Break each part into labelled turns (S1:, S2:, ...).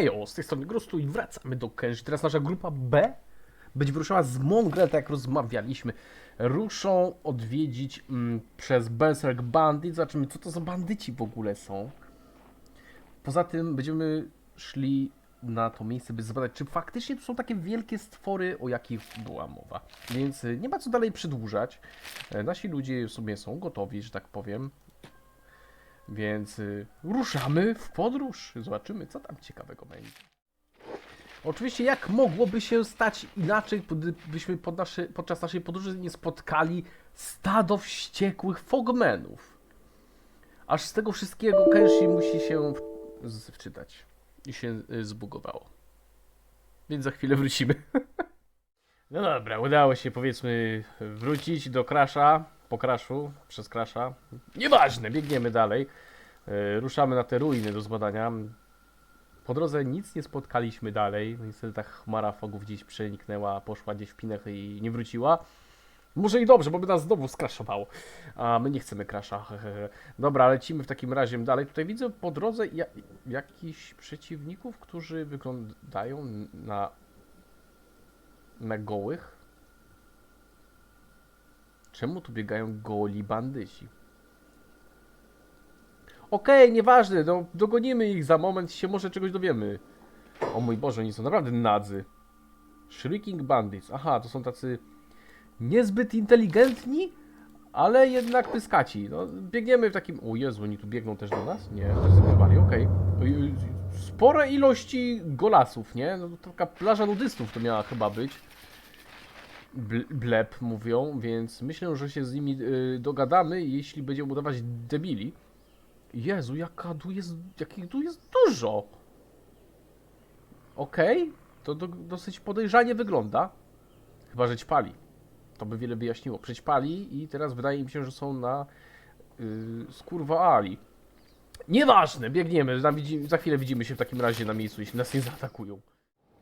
S1: Hejo, z tej strony Grustu i wracamy do Kenji. Teraz nasza grupa B będzie wyruszała z Mongrel, tak jak rozmawialiśmy. Ruszą odwiedzić mm, przez Berserk Bandit. Zobaczymy, co to za bandyci w ogóle są. Poza tym będziemy szli na to miejsce, by zbadać, czy faktycznie to są takie wielkie stwory, o jakich była mowa. Więc y, nie ma co dalej przedłużać. E, Nasi ludzie w sumie są gotowi, że tak powiem. Więc y, ruszamy w podróż. Zobaczymy, co tam ciekawego będzie. Oczywiście, jak mogłoby się stać inaczej, gdybyśmy pod podczas naszej podróży nie spotkali stado wściekłych fogmenów. Aż z tego wszystkiego Kenshi musi się w- wczytać. I się y, zbugowało. Więc za chwilę wrócimy. No dobra, udało się powiedzmy wrócić do Crasha, po Crashu, przez Crasha. Nieważne, biegniemy dalej. E, Ruszamy na te ruiny do zbadania. Po drodze nic nie spotkaliśmy dalej. No Niestety ta chmara fogów gdzieś przeniknęła, poszła gdzieś w pinech i nie wróciła. Może i dobrze, bo by nas znowu skraszowało. A my nie chcemy hehehe. Dobra, lecimy w takim razie dalej. Tutaj widzę po drodze ja, przeciwników, którzy wyglądają na na gołych? Czemu tu biegają goli bandyci? Okej, nieważne, no dogonimy ich za moment się może czegoś dowiemy. O mój Boże, oni są naprawdę nadzy. Shrieking Bandits. Aha, to są tacy niezbyt inteligentni, ale jednak pyskaci. No, biegniemy w takim... O Jezu, oni tu biegną też do nas? Nie, zrezygnowali, okej. Oj, oj, Spore ilości golasów, nie? No, taka plaża nudystów to miała chyba być. Bl- bleb mówią, więc myślę, że się z nimi y, dogadamy, jeśli będziemy udawać debili. Jezu, jaka tu jest, jakich tu jest dużo. Okej, to do, dosyć podejrzanie wygląda. Chyba, że ćpali. To by wiele wyjaśniło. Przećpali i teraz wydaje mi się, że są na yy, skurwaali. Nieważne, biegniemy. Za, za chwilę widzimy się w takim razie na miejscu, jeśli nas nie zaatakują.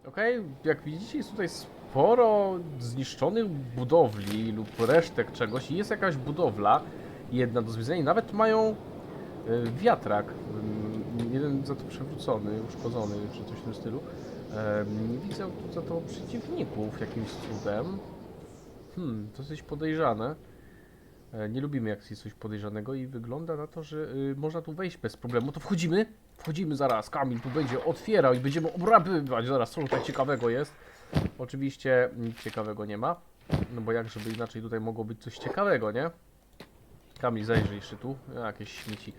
S1: Okej, jak widzicie, jest tutaj sporo zniszczonych budowli lub resztek czegoś. I jest jakaś budowla, jedna do zwiedzenia. Nawet mają y, wiatrak. Ym, Jeden za to przewrócony, uszkodzony, czy coś w tym stylu. Nie widzę tu za to przeciwników jakimś cudem. Hmm, dosyć podejrzane. E, Nie lubimy jak jest coś podejrzanego i wygląda na to, że y, można tu wejść bez problemu. To wchodzimy? Wchodzimy zaraz. Kamil tu będzie otwierał i będziemy obrabywać zaraz, co tutaj ciekawego jest. Oczywiście nic ciekawego nie ma. No bo jak żeby inaczej tutaj mogło być coś ciekawego, nie? Kamil, zajrzyj jeszcze tu. Jakieś śmieci.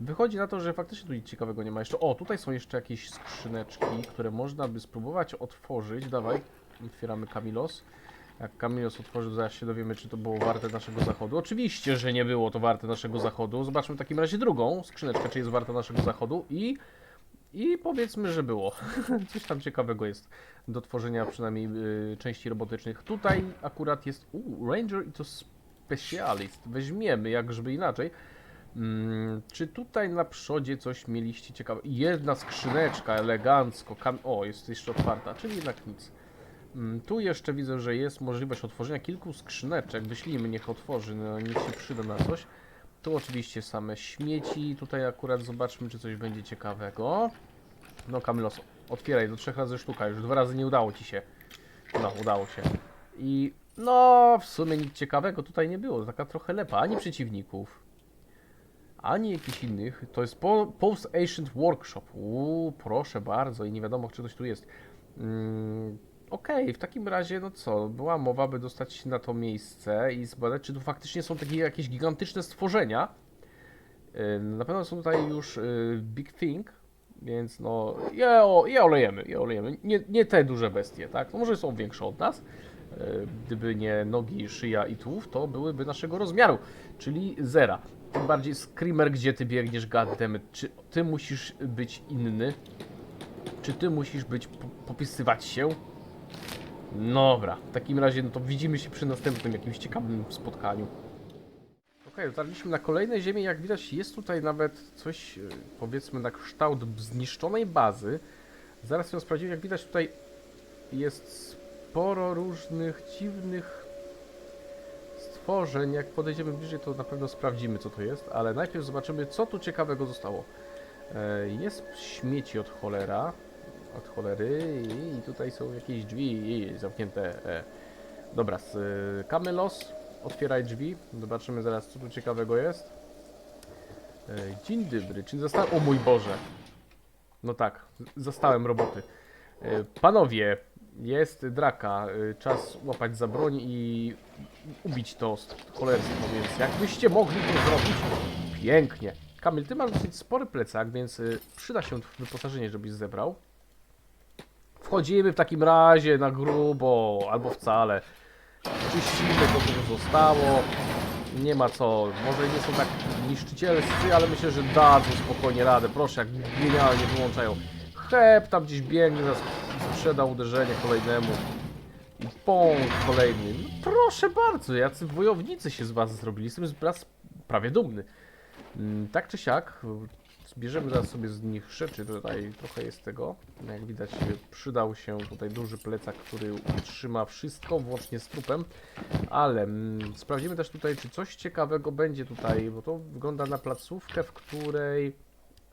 S1: Wychodzi na to, że faktycznie tu nic ciekawego nie ma jeszcze. O, tutaj są jeszcze jakieś skrzyneczki, które można by spróbować otworzyć. Dawaj, otwieramy Kamilos. Jak Kamilos otworzył, zaraz się dowiemy, czy to było warte naszego zachodu. Oczywiście, że nie było to warte naszego zachodu. Zobaczmy w takim razie drugą skrzyneczkę, czy jest warta naszego zachodu i... I powiedzmy, że było. Coś tam ciekawego jest do tworzenia przynajmniej y, części robotycznych. Tutaj akurat jest... U, Ranger i to Specialist. Weźmiemy, jak żeby inaczej. Mm, czy tutaj na przodzie coś mieliście ciekawe? Jedna skrzyneczka, elegancko. Kam... O, jest jeszcze otwarta, czyli jednak nic. Mm, Tu jeszcze widzę, że jest możliwość otworzenia kilku skrzyneczek. Wyślijmy, niech otworzy, no niech się przyda na coś. Tu oczywiście same śmieci. Tutaj akurat zobaczmy, czy coś będzie ciekawego. No Kamilos, otwieraj do trzech razy sztuka. Już dwa razy nie udało ci się. No, udało się. I no, w sumie nic ciekawego tutaj nie było. Taka trochę lepa, ani przeciwników, ani jakichś innych. To jest po, Post Ancient Workshop. Uuu, proszę bardzo, i nie wiadomo, czy coś tu jest. Mm, Okej, w takim razie, no co, była mowa, by dostać się na to miejsce i zbadać, czy tu faktycznie są takie jakieś gigantyczne stworzenia. Na pewno są tutaj już yy, Big Thing, więc no, je, je olejemy, je olejemy. Nie, nie te duże bestie, tak? No może są większe od nas. Gdyby nie nogi, szyja i tułów, to byłyby naszego rozmiaru, czyli zera. Tym bardziej Screamer, gdzie ty biegniesz, goddammit, czy ty musisz być inny? Czy ty musisz być, po, popisywać się? Dobra, w takim razie no to widzimy się przy następnym jakimś ciekawym spotkaniu. Okej, dotarliśmy na kolejne ziemię. Jak widać, jest tutaj nawet coś, e, powiedzmy, na kształt zniszczonej bazy. Zaraz ją sprawdzimy. Jak widać, tutaj jest sporo różnych dziwnych stworzeń. Jak podejdziemy bliżej, to na pewno sprawdzimy, co to jest, ale najpierw zobaczymy, co tu ciekawego zostało. E, Jest śmieci od cholera. Od cholery. I tutaj są jakieś drzwi zamknięte. E. Dobra, z Kamelos. Otwieraj drzwi. Zobaczymy zaraz, co tu ciekawego jest. E, Dzień dobry. Czy zostałem... O mój Boże. No tak, zostałem roboty. E, Panowie, jest draka. Czas łapać za broń i ubić to cholerstwo, więc jakbyście mogli to zrobić, pięknie. Kamil, ty masz dosyć spory plecak, więc przyda się wyposażenie, żebyś zebrał. Wchodzimy w takim razie na grubo, albo wcale. Czyścimy to, co zostało. Nie ma co, może nie są tak niszczycielscy, ale myślę, że dadzą spokojnie radę. Proszę, jak genialnie wyłączają. Hep tam gdzieś biegnie, nas sprzeda uderzenie kolejnemu. I pąk kolejny. No proszę bardzo, jacy wojownicy się z was zrobili. Jestem z prawie dumny. Mm, Tak czy siak, zbierzemy zaraz sobie z nich rzeczy. Tutaj trochę jest tego. Jak widać, przydał się tutaj duży plecak, który utrzyma wszystko, włącznie z trupem. Ale mm, sprawdzimy też tutaj, czy coś ciekawego będzie tutaj, bo to wygląda na placówkę, w której...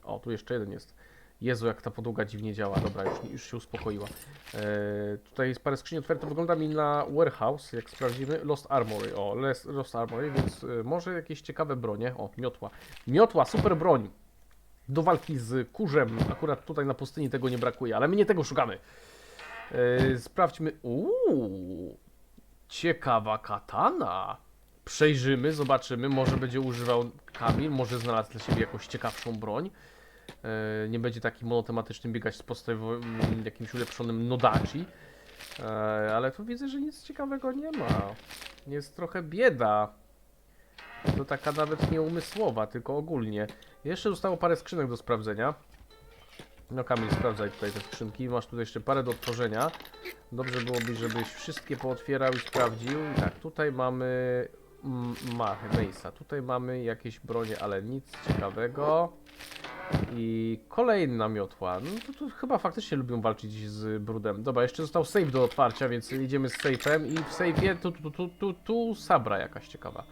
S1: O, tu jeszcze jeden jest. Jezu, jak ta podłoga dziwnie działa. Dobra, już, już się uspokoiła. E, tutaj jest parę skrzyni otwarte. Wygląda mi na warehouse, jak sprawdzimy. Lost Armory. O, Lost Armory, więc e, może jakieś ciekawe bronie. O, miotła. Miotła, super broń. Do walki z kurzem. Akurat tutaj na pustyni tego nie brakuje, ale my nie tego szukamy. E, sprawdźmy. Uuu, ciekawa katana. Przejrzymy, zobaczymy. Może będzie używał Kamil, może znalazł dla siebie jakąś ciekawszą broń. E, nie będzie taki monotematyczny biegać z podstawowym jakimś ulepszonym Nodachi. E, ale tu widzę, że nic ciekawego nie ma. Jest trochę bieda. To taka nawet nie umysłowa, tylko ogólnie. Jeszcze zostało parę skrzynek do sprawdzenia. No Kamil, sprawdzaj tutaj te skrzynki. Masz tu jeszcze parę do otworzenia. Dobrze byłoby, żebyś wszystkie pootwierał i sprawdził. Tak, tutaj mamy mm, Machę, Mace'a. Tutaj mamy jakieś bronie, ale nic ciekawego. I kolejna miotła. No to, to chyba faktycznie lubią walczyć z brudem. Dobra, jeszcze został save do otwarcia, więc idziemy z safe'em i w safe'ie tu, tu, tu, tu, tu sabra jakaś ciekawa.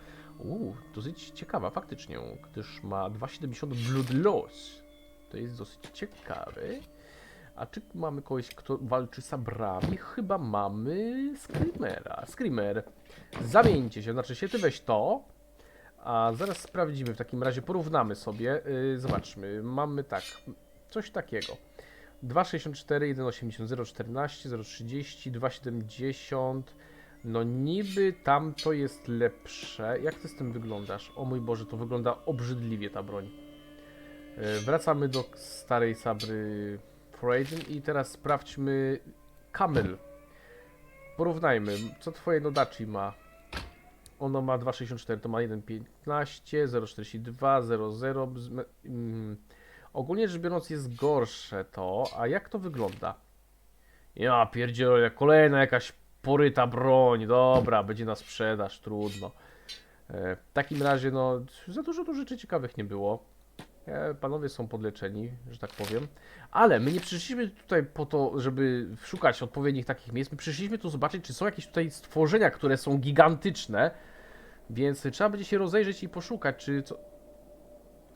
S1: Uuu, dosyć ciekawa faktycznie, gdyż ma 2,70 blood loss. To jest dosyć ciekawe. A czy mamy kogoś, kto walczy sabrami? Chyba mamy Screamera. Screamer, zamieńcie się, znaczy się, ty weź to, a zaraz sprawdzimy, w takim razie porównamy sobie. Yy, zobaczmy, mamy tak, coś takiego. 2,64, 1,80, 0,14, 0,30, 2,70. No niby tam to jest lepsze. Jak ty z tym wyglądasz? O mój Boże, to wygląda obrzydliwie ta broń. Yy, wracamy do starej sabry Freydin i teraz sprawdźmy Camel. Porównajmy, co twoje Nodachi ma. Ono ma 2,64, to ma 1,15, 0,42, 0,0. bzm- mm. Ogólnie rzecz biorąc jest gorsze to, a jak to wygląda? Ja pierdzielę, kolejna jakaś poryta broń, dobra, będzie na sprzedaż, trudno. E, w takim razie, no, za dużo tu rzeczy ciekawych nie było. E, panowie są podleczeni, że tak powiem. Ale my nie przyszliśmy tutaj po to, żeby szukać odpowiednich takich miejsc. My przyszliśmy tu zobaczyć, czy są jakieś tutaj stworzenia, które są gigantyczne. Więc trzeba będzie się rozejrzeć i poszukać, czy co.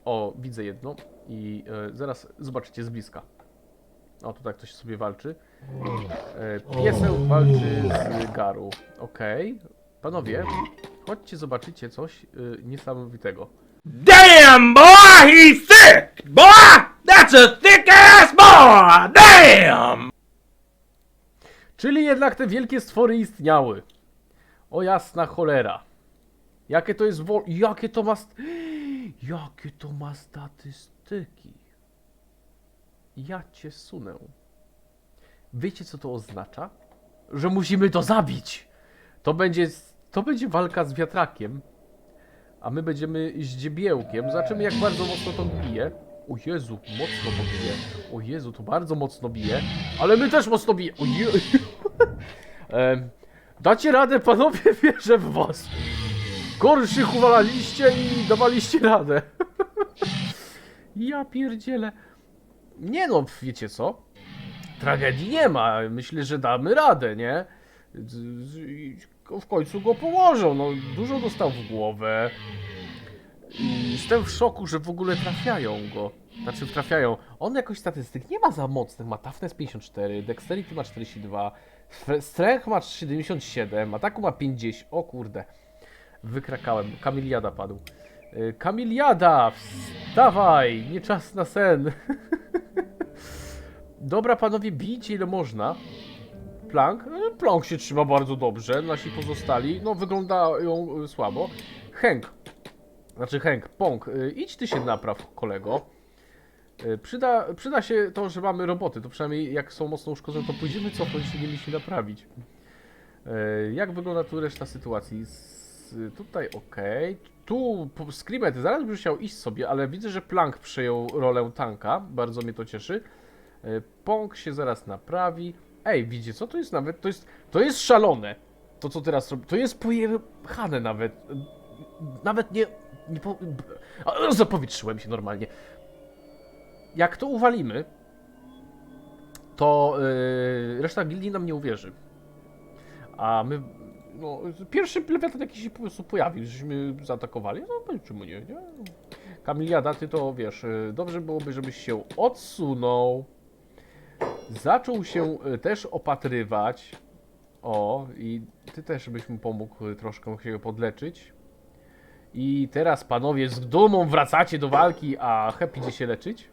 S1: O, widzę jedno i e, zaraz zobaczycie z bliska. O, tutaj ktoś sobie walczy. E, pieseł walczy z Garu. Okej. Panowie, chodźcie, zobaczycie coś e, niesamowitego.
S2: Damn, boy, he's thick! Boy, that's a thick ass boy! Damn!
S1: Czyli jednak te wielkie stwory istniały. O jasna cholera. Jakie to jest. Jakie to ma... st- Jakie to ma statystyki. Ja cię sunę. Wiecie co to oznacza? Że musimy to zabić. To będzie... To będzie walka z wiatrakiem. A my będziemy ździebiełkiem. Zobaczymy jak bardzo mocno to bije. O Jezu, mocno to bije. O Jezu, to bardzo mocno bije. Ale my też mocno bije. O Dacie radę, panowie, wierzę w was. Gorszych uwalaliście i dawaliście radę. ja pierdzielę. Nie no, wiecie co? Tragedii nie ma. Myślę, że damy radę, nie? W końcu go położą. No, dużo dostał w głowę. I jestem w szoku, że w ogóle trafiają go. Znaczy trafiają. On jakoś statystyk nie ma za mocnych. Ma toughness 54, dexterity ma 42, Fre- strength ma 77, ataku ma 50. O kurde. Wykrakałem. Kamiliada padł. Kamiliada! Wstawaj! Nie czas na sen. Dobra, panowie, bijcie ile można. Plank? E, Plank się trzyma bardzo dobrze. Nasi pozostali, no wyglądają y, słabo. Hank. Znaczy Hank, Pong, y, idź ty się napraw, kolego. Przyda, przyda się to, że mamy roboty, to przynajmniej jak są mocno uszkodzone, to pójdziemy cofnąć i nie naprawić. Jak wygląda tu reszta sytuacji? Tutaj ok. Tu po- zaraz byś chciał iść sobie, ale widzę, że Plank przejął rolę tanka. Bardzo mnie to cieszy. Y, Pong się zaraz naprawi. Ej, widzicie co? To jest nawet, to jest, to jest szalone. To co teraz robi. To jest pojechane nawet. Nawet nie, nie po, zapowietrzyłem się normalnie. Jak to uwalimy, to yy, reszta gildii nam nie uwierzy. A my, no, pierwszy lewiatan jakiś się po prostu pojawił, żeśmy zaatakowali, no czemu nie, nie? Kamiliada, ty to wiesz, yy, dobrze byłoby, żebyś się odsunął. Zaczął się y, też opatrywać. O, i ty też byś mu pomógł y, troszkę się podleczyć. I teraz panowie z dumą wracacie do walki, a Hep idzie się leczyć.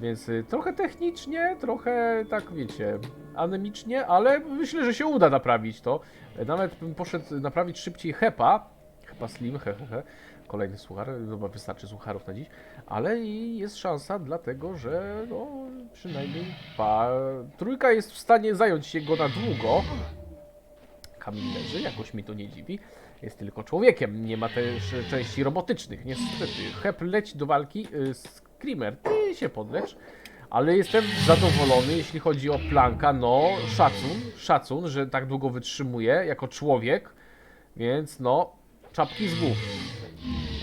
S1: Więc y, trochę technicznie, trochę tak wiecie, anemicznie, ale myślę, że się uda naprawić to. Nawet bym poszedł naprawić szybciej Hepa. Hepa Slim, he, he, he. Kolejny suchar, chyba wystarczy sucharów na dziś. Ale i jest szansa, dlatego że no, przynajmniej pa... trójka jest w stanie zająć się go na długo. Kamil leży, jakoś mi to nie dziwi. Jest tylko człowiekiem, nie ma też części robotycznych, niestety. Hep leci do walki, y, Screamer, ty się podlecz. Ale jestem zadowolony, jeśli chodzi o Planka, no szacun, szacun, że tak długo wytrzymuje jako człowiek, więc no, czapki z głów.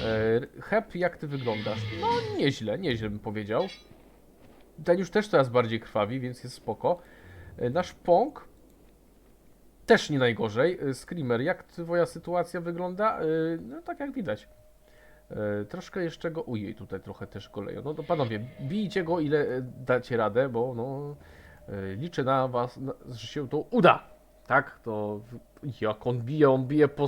S1: E, Hep, jak ty wyglądasz? No nieźle, nieźle bym powiedział. Ten już też coraz bardziej krwawi, więc jest spoko. E, Nasz Pong też nie najgorzej. E, Screamer, jak twoja sytuacja wygląda? No tak jak widać. Troszkę jeszcze go... Ujej, tutaj trochę też goleją. No to panowie, bijcie go ile dacie radę, bo no... Liczę na was, że się to uda. Tak, to... Jak on bije, on bije po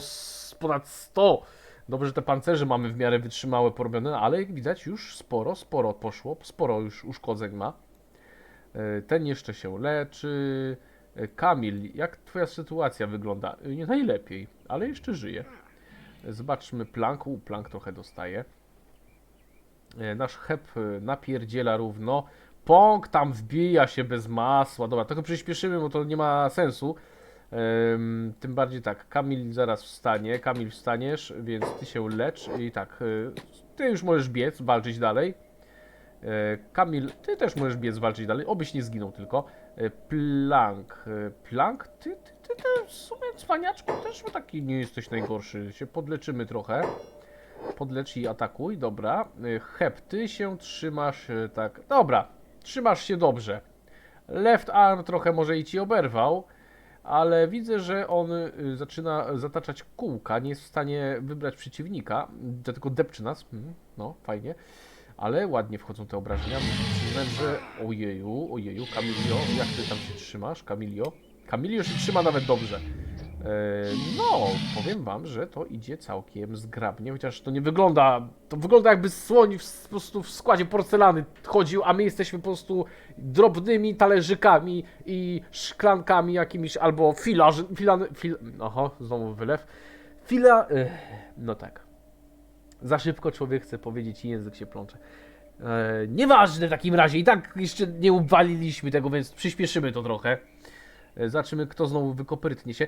S1: ponad 100. Dobrze, że te pancerze mamy w miarę wytrzymałe, porobione, ale jak widać już sporo, sporo poszło, sporo już uszkodzeń ma. E, Ten jeszcze się leczy. E, Kamil, jak twoja sytuacja wygląda? E, Nie najlepiej, ale jeszcze żyje. Zobaczmy Plank. U, Plank trochę dostaje. Nasz Hep napierdziela równo. Pong tam wbija się bez masła. Dobra, trochę przyspieszymy, bo to nie ma sensu. Tym bardziej tak, Kamil zaraz wstanie, Kamil wstaniesz, więc ty się lecz i tak, y, ty już możesz biec, walczyć dalej. E, Kamil, ty też możesz biec, walczyć dalej, obyś nie zginął tylko. E, Plank, e, Plank, ty, ty, ty, ty w sumie cwaniaczku też taki nie jesteś najgorszy, się podleczymy trochę. Podlecz i atakuj, dobra. E, Hep, ty się trzymasz e, tak, dobra, trzymasz się dobrze. Left arm trochę może i ci oberwał, ale widzę, że on y, zaczyna zataczać kółka, nie jest w stanie wybrać przeciwnika, dlatego depczy nas. Mhm, No, fajnie. Ale ładnie wchodzą te obrażenia. Muszę przyznać, że ojeju, ojeju, Kamilio, jak ty tam się trzymasz, Kamilio? Kamilio się trzyma nawet dobrze. E, No, powiem wam, że to idzie całkiem zgrabnie, chociaż to nie wygląda, to wygląda jakby słoń w, po prostu w składzie porcelany chodził, a my jesteśmy po prostu drobnymi talerzykami i szklankami jakimiś, albo filaż, filan, fil, oho, znowu wylew, fila, ech, no tak. Za szybko człowiek chce powiedzieć i język się plącze. E, nieważne w takim razie, i tak jeszcze nie uwaliliśmy tego, więc przyspieszymy to trochę. E, Zobaczymy, kto znowu wykoprytnie się.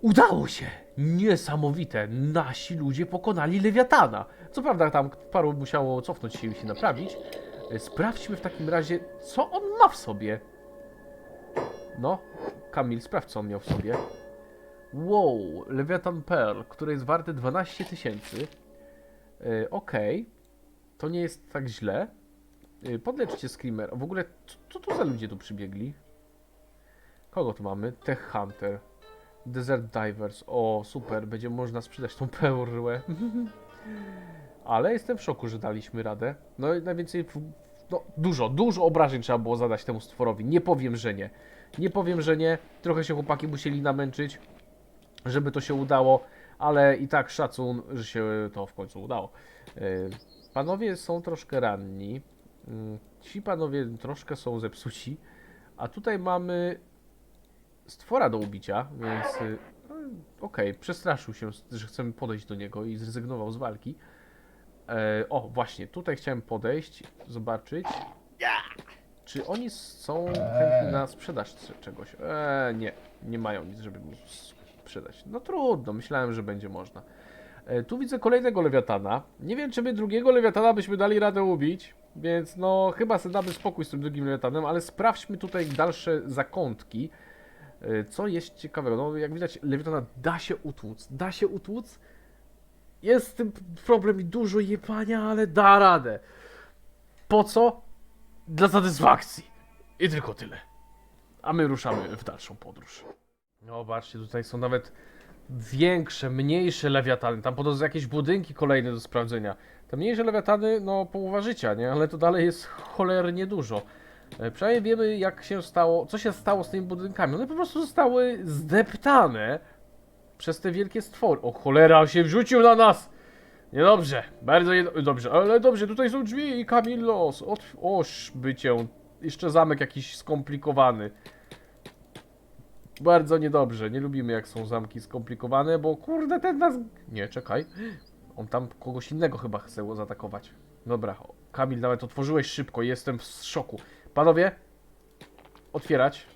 S1: Udało się! Niesamowite! Nasi ludzie pokonali Lewiatana. Co prawda tam paru musiało cofnąć się i się naprawić. E, Sprawdźmy w takim razie, co on ma w sobie. No, Kamil, sprawdź, co on miał w sobie. Wow, Lewiatan Pearl, które jest warte 12 tysięcy. E, Okej, to nie jest tak źle. Podleczcie Screamer. W ogóle, co, co za ludzie tu przybiegli? Kogo tu mamy? Tech Hunter. Desert Divers. O, super, będzie można sprzedać tą perłę. Ale jestem w szoku, że daliśmy radę. No i najwięcej. No, dużo, dużo obrażeń trzeba było zadać temu stworowi. Nie powiem, że nie. Nie powiem, że nie. Trochę się chłopaki musieli namęczyć, żeby to się udało, ale i tak szacun, że się to w końcu udało. Yy, Panowie są troszkę ranni. Mm, Ci panowie troszkę są zepsuci. A tutaj mamy stwora do ubicia, więc y, no, okej, przestraszył się, że chcemy podejść do niego i zrezygnował z walki. E, o, właśnie, tutaj chciałem podejść, zobaczyć, czy oni są chętni na sprzedaż czegoś. E, nie, nie mają nic, żeby mu sprzedać. No trudno, myślałem, że będzie można. E, tu widzę kolejnego lewiatana. Nie wiem, czy my drugiego lewiatana byśmy dali radę ubić, więc no chyba sobie damy spokój z tym drugim lewiatanem, ale sprawdźmy tutaj dalsze zakątki. E, Co jest ciekawego? No jak widać, lewiatana da się utłuc. Da się utłuc. Jest z tym problem i dużo jebania, ale da radę. Po co? Dla satysfakcji. I tylko tyle. A my ruszamy w dalszą podróż. No, zobaczcie, tutaj są nawet większe, mniejsze lewiatany. Tam podobno jakieś budynki kolejne do sprawdzenia. Te mniejsze lewiatany, no połowa życia, nie? Ale to dalej jest cholernie dużo. E, Przynajmniej wiemy, jak się stało, co się stało z tymi budynkami. One po prostu zostały zdeptane przez te wielkie stwory. O cholera, on się wrzucił na nas! Niedobrze, bardzo niedobrze, ale dobrze, tutaj są drzwi i Kamillos. Ot, oż by cię. Jeszcze zamek jakiś skomplikowany. Bardzo niedobrze, nie lubimy jak są zamki skomplikowane, bo kurde ten nas... Nie, czekaj. On tam kogoś innego chyba chce zaatakować. Dobra, Kamil, nawet otworzyłeś szybko, jestem w szoku. Panowie, otwierać.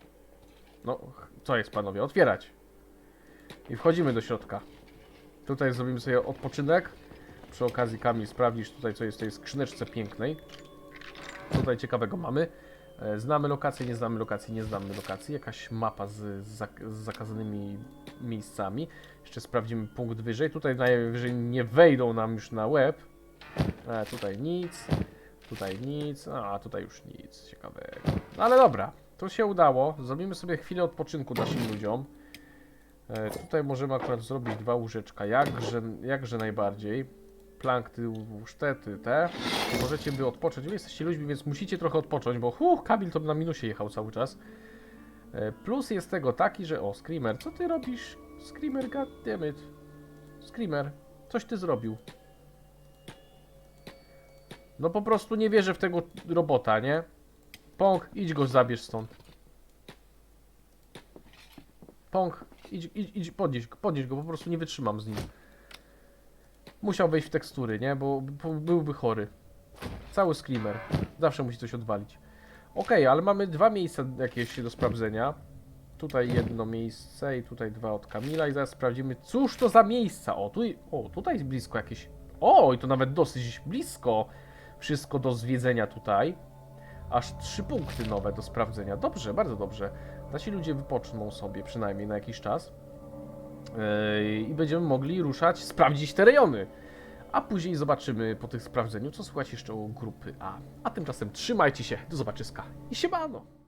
S1: No, co jest panowie? Otwierać. I wchodzimy do środka. Tutaj zrobimy sobie odpoczynek. Przy okazji Kamil sprawdzisz tutaj co jest w tej skrzyneczce pięknej. Tutaj ciekawego mamy. E, Znamy lokację, nie znamy lokacji, nie znamy lokacji. Jakaś mapa z, z, zak- z zakazanymi miejscami. Jeszcze sprawdzimy punkt wyżej. Tutaj najwyżej nie wejdą nam już na web. E, tutaj nic. Tutaj nic. A, tutaj już nic ciekawego. No ale dobra, to się udało. Zrobimy sobie chwilę odpoczynku naszym ludziom. E, tutaj możemy akurat zrobić dwa łóżeczka, jakże, jakże najbardziej. Plankty, łóżtety, te. Możecie by odpocząć. Wy jesteście ludźmi, więc musicie trochę odpocząć, bo huh, Kamil to na minusie jechał cały czas. E, plus jest tego taki, że o, Screamer, co ty robisz? Screamer, goddammit. Screamer, coś ty zrobił. No po prostu nie wierzę w tego robota, nie? Pąk, idź go zabierz stąd. Pąk, idź, idź, idź podnieś, podnieś go, po prostu nie wytrzymam z nim. Musiał wejść w tekstury, nie? Bo, bo byłby chory. Cały screamer. Zawsze musi coś odwalić. Okej, ale mamy dwa miejsca jakieś do sprawdzenia. Tutaj jedno miejsce i tutaj dwa od Kamila i zaraz sprawdzimy, cóż to za miejsca. O, tu, o, tutaj jest blisko jakieś... O, i to nawet dosyć blisko. Wszystko do zwiedzenia tutaj. Aż trzy punkty nowe do sprawdzenia. Dobrze, bardzo dobrze. Nasi ludzie wypoczną sobie przynajmniej na jakiś czas. I będziemy mogli ruszać, sprawdzić te rejony. A później zobaczymy po tych sprawdzeniu, co słychać jeszcze u grupy A. A tymczasem trzymajcie się, do zobaczyska i siemano!